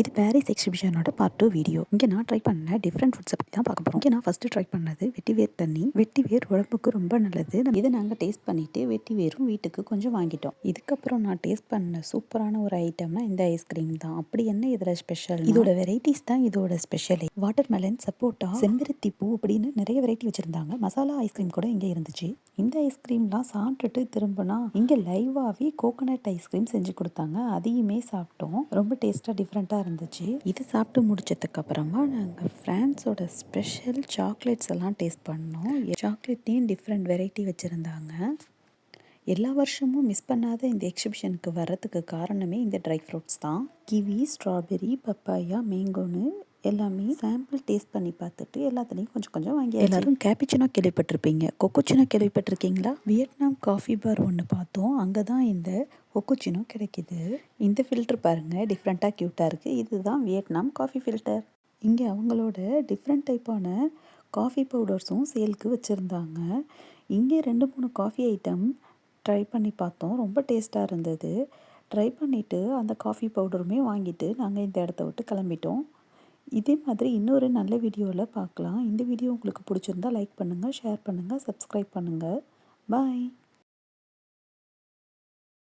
இது பாரிஸ் எக்ஸிபிஷனோட part two video இங்கே நான் ட்ரை பண்ண டிஃப்ரெண்ட் ஃபுட்ஸை பற்றி தான் பார்க்க போகிறோம் இங்கே நான் ஃபஸ்ட்டு ட்ரை பண்ணது வெட்டிவேர் தண்ணி வெட்டிவேர் உடம்புக்கு ரொம்ப நல்லது. இதை நாங்கள் டேஸ்ட் பண்ணிவிட்டு வெட்டிவேரும் வீட்டுக்கு கொஞ்சம் வாங்கிட்டோம். இதுக்கப்புறம் நான் டேஸ்ட் பண்ண சூப்பரான ஒரு ஐட்டம்னா இந்த ஐஸ்கிரீம் தான். அப்படி என்ன இதில் ஸ்பெஷல் இதோட வெரைட்டிஸ் தான் இதோட ஸ்பெஷலே வாட்டர் மெலன் சப்போட்டா செம்பருத்தி பூ அப்படின்னு நிறைய வெரைட்டி வச்சுருந்தாங்க. மசாலா ஐஸ்கிரீம் கூட இங்கே இருந்துச்சு. இந்த ஐஸ்கிரீம்லாம் சாப்பிட்டுட்டு திரும்பினா இங்கே லைவாகவே கோகோனட் ஐஸ்கிரீம் செஞ்சு கொடுத்தாங்க. அதையுமே சாப்பிட்டோம். ரொம்ப டேஸ்ட்டாக டிஃப்ரெண்ட்டாக இருந்துச்சு. இது சாப்பிட்டு முடிச்சதுக்கு அப்புறமா நாங்கள் ஃப்ரான்ஸோட ஸ்பெஷல் சாக்லேட்ஸ் எல்லாம் டேஸ்ட் பண்ணோம். சாக்லேட்லேயும் டிஃப்ரெண்ட் வெரைட்டி வச்சுருந்தாங்க. எல்லா வருஷமும் மிஸ் பண்ணாத இந்த எக்ஸிபிஷனுக்கு வர்றதுக்கு காரணமே இந்த ட்ரை ஃப்ரூட்ஸ் தான். கிவி ஸ்ட்ராபெரி பப்பாயா மேங்கோன்னு எல்லாமே சாம்பிள் டேஸ்ட் பண்ணி பார்த்துட்டு எல்லாத்துலேயும் கொஞ்சம் கொஞ்சம் வாங்கி எல்லாரும் கேப்பிச்சினோ கேள்விப்பட்டிருப்பீங்க. கொக்கோச்சினோ கேள்விப்பட்டிருக்கீங்களா? வியட்நாம் காஃபி பார் ஒன்று பார்த்தோம். அங்கே தான் இந்த கொக்கோச்சினோ கிடைக்கிது. இந்த ஃபில்டர் பாருங்கள் டிஃப்ரெண்ட்டாக க்யூட்டாக இருக்குது இதுதான் வியட்நாம் காஃபி ஃபில்டர் இங்கே அவங்களோட டிஃப்ரெண்ட் டைப்பான காஃபி பவுடர்ஸும் சேலுக்கு வச்சுருந்தாங்க. இங்கே ரெண்டு மூணு காஃபி ஐட்டம் ட்ரை பண்ணி பார்த்தோம். ரொம்ப டேஸ்ட்டாக இருந்தது. ட்ரை பண்ணிவிட்டு அந்த காஃபி பவுடருமே வாங்கிட்டு நாங்கள் இந்த இடத்த விட்டு கிளம்பிட்டோம். இதே மாதிரி இன்னொரு நல்ல வீடியோவில் பார்க்கலாம் இந்த வீடியோ உங்களுக்கு பிடிச்சிருந்தா லைக் பண்ணுங்கள் ஷேர் பண்ணுங்கள் சப்ஸ்கிரைப் பண்ணுங்கள் பாய்